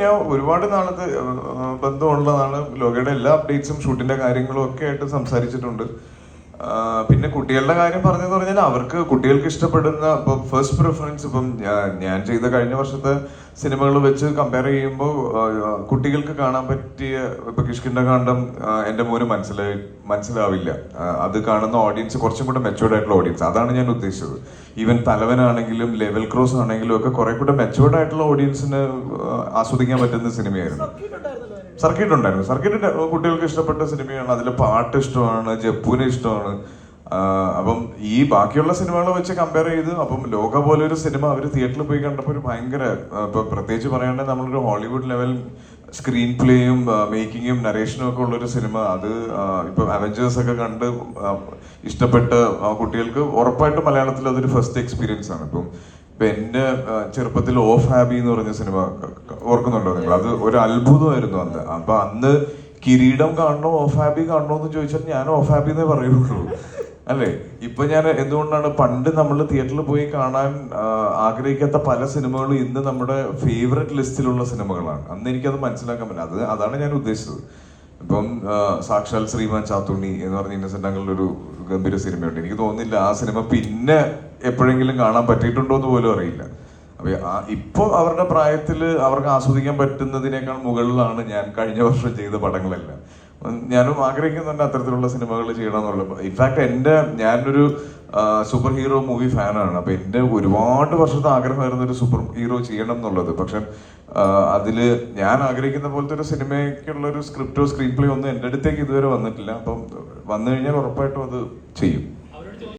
ഞാൻ ഒരുപാട് നാളത്തെ ബന്ധമുള്ളതാണ്. ലോകയുടെ എല്ലാ അപ്ഡേറ്റ്സും ഷൂട്ടിന്റെ കാര്യങ്ങളും ഒക്കെ ആയിട്ട് സംസാരിച്ചിട്ടുണ്ട്. പിന്നെ കുട്ടികളുടെ കാര്യം പറഞ്ഞെന്ന് പറഞ്ഞാൽ അവർക്ക് കുട്ടികൾക്ക് ഇഷ്ടപ്പെടുന്ന ഇപ്പൊ ഫസ്റ്റ് പ്രിഫറൻസ് ഇപ്പം ഞാൻ- ചെയ്ത കഴിഞ്ഞ വർഷത്തെ സിനിമകൾ വെച്ച് കമ്പയർ ചെയ്യുമ്പോൾ കുട്ടികൾക്ക് കാണാൻ പറ്റിയ ഇപ്പൊ കിഷ്കിന്റെ കാണ്ടം എന്റെ മോന് മനസ്സിലായി മനസ്സിലാവില്ല. അത് കാണുന്ന ഓഡിയൻസ് കുറച്ചും കൂടെ മെച്ചുവേർഡ് ആയിട്ടുള്ള ഓഡിയൻസ് അതാണ് ഞാൻ ഉദ്ദേശിച്ചത്. ഈവൻ തലവനാണെങ്കിലും ലെവൽ ക്രോസ് ആണെങ്കിലും ഒക്കെ കുറെ കൂടെ മെച്ചുവേർഡ് ആയിട്ടുള്ള ഓഡിയൻസിന് ആസ്വദിക്കാൻ പറ്റുന്ന സിനിമയായിരുന്നു. സർക്കിട്ട് ഉണ്ടായിരുന്നു സർക്കിറ്റിന്റെ കുട്ടികൾക്ക് ഇഷ്ടപ്പെട്ട സിനിമയാണ്. അതിലെ പാട്ട് ഇഷ്ടമാണ് ജപ്പുവിനെ ഇഷ്ടമാണ്. അപ്പം ഈ ബാക്കിയുള്ള സിനിമകളെ വെച്ച് കമ്പയർ ചെയ്ത് അപ്പം ലോക പോലെ ഒരു സിനിമ അവർ തിയേറ്ററിൽ പോയി കണ്ടപ്പോൾ ഒരു ഭയങ്കര ഇപ്പം പ്രത്യേകിച്ച് പറയാണ്ട് നമ്മളൊരു ഹോളിവുഡ് ലെവൽ സ്ക്രീൻ പ്ലേയും മേക്കിങ്ങും നരേഷനും ഒക്കെ ഉള്ളൊരു സിനിമ. അത് ഇപ്പം അവഞ്ചേഴ്സ് ഒക്കെ കണ്ട് ഇഷ്ടപ്പെട്ട കുട്ടികൾക്ക് ഉറപ്പായിട്ടും മലയാളത്തിൽ അതൊരു ഫസ്റ്റ് എക്സ്പീരിയൻസ് ആണ്. ഇപ്പം ഇപ്പം എന്റെ ചെറുപ്പത്തിൽ ഓഫ് ഹാബി എന്ന് പറഞ്ഞ സിനിമ ഓർക്കുന്നുണ്ടോ നിങ്ങൾ? അത് ഒരു അത്ഭുതമായിരുന്നു അന്ന്. അപ്പൊ അന്ന് കിരീടം കാണണോ ഓഫ് ഹാബി കാണണോ എന്ന് ചോദിച്ചാൽ ഞാൻ ഓഫ് ഹാബി എന്നേ പറയുള്ളൂ. അല്ലേ? ഇപ്പൊ ഞാൻ എന്തുകൊണ്ടാണ് പണ്ട് നമ്മൾ തിയേറ്ററിൽ പോയി കാണാൻ ആഗ്രഹിക്കാത്ത പല സിനിമകളും ഇന്ന് നമ്മുടെ ഫേവററ്റ് ലിസ്റ്റിലുള്ള സിനിമകളാണ്. അന്ന് എനിക്കത് മനസ്സിലാക്കാൻ പറ്റില്ല. അത് അതാണ് ഞാൻ ഉദ്ദേശിച്ചത്. ഇപ്പം സാക്ഷാൽ ശ്രീമാൻ ചാത്തുണ്ണി എന്ന് പറഞ്ഞ ഇന്നസെന്റ് ഒരു ഗംഭീര സിനിമയുണ്ട്. എനിക്ക് തോന്നുന്നില്ല ആ സിനിമ പിന്നെ എപ്പോഴെങ്കിലും കാണാൻ പറ്റിയിട്ടുണ്ടോ എന്ന് പോലും അറിയില്ല. അപ്പൊ ആ- ഇപ്പൊ അവരുടെ പ്രായത്തിൽ അവർക്ക് ആസ്വദിക്കാൻ പറ്റുന്നതിനേക്കാൾ മുകളിലാണ് ഞാൻ കഴിഞ്ഞ വർഷം ചെയ്ത പടങ്ങളെല്ലാം. ഞാനും ആഗ്രഹിക്കുന്നുണ്ട് അത്തരത്തിലുള്ള സിനിമകൾ ചെയ്യണം എന്നുള്ളത് ഇൻഫാക്ട് എന്റെ ഞാനൊരു സൂപ്പർ ഹീറോ മൂവി ഫാനാണ് അപ്പൊ എന്റെ ഒരുപാട് വർഷത്തെ ആഗ്രഹമായിരുന്നു ഒരു സൂപ്പർ ഹീറോ ചെയ്യണം എന്നുള്ളത് പക്ഷെ അതിൽ ഞാൻ ആഗ്രഹിക്കുന്ന പോലത്തെ ഒരു സിനിമയ്ക്കുള്ള ഒരു സ്ക്രിപ്റ്റോ സ്ക്രീൻ പ്ലേ ഒന്നും എന്റെ അടുത്തേക്ക് ഇതുവരെ വന്നിട്ടില്ല. അപ്പം വന്നു കഴിഞ്ഞാൽ ഉറപ്പായിട്ടും അത് ചെയ്യും.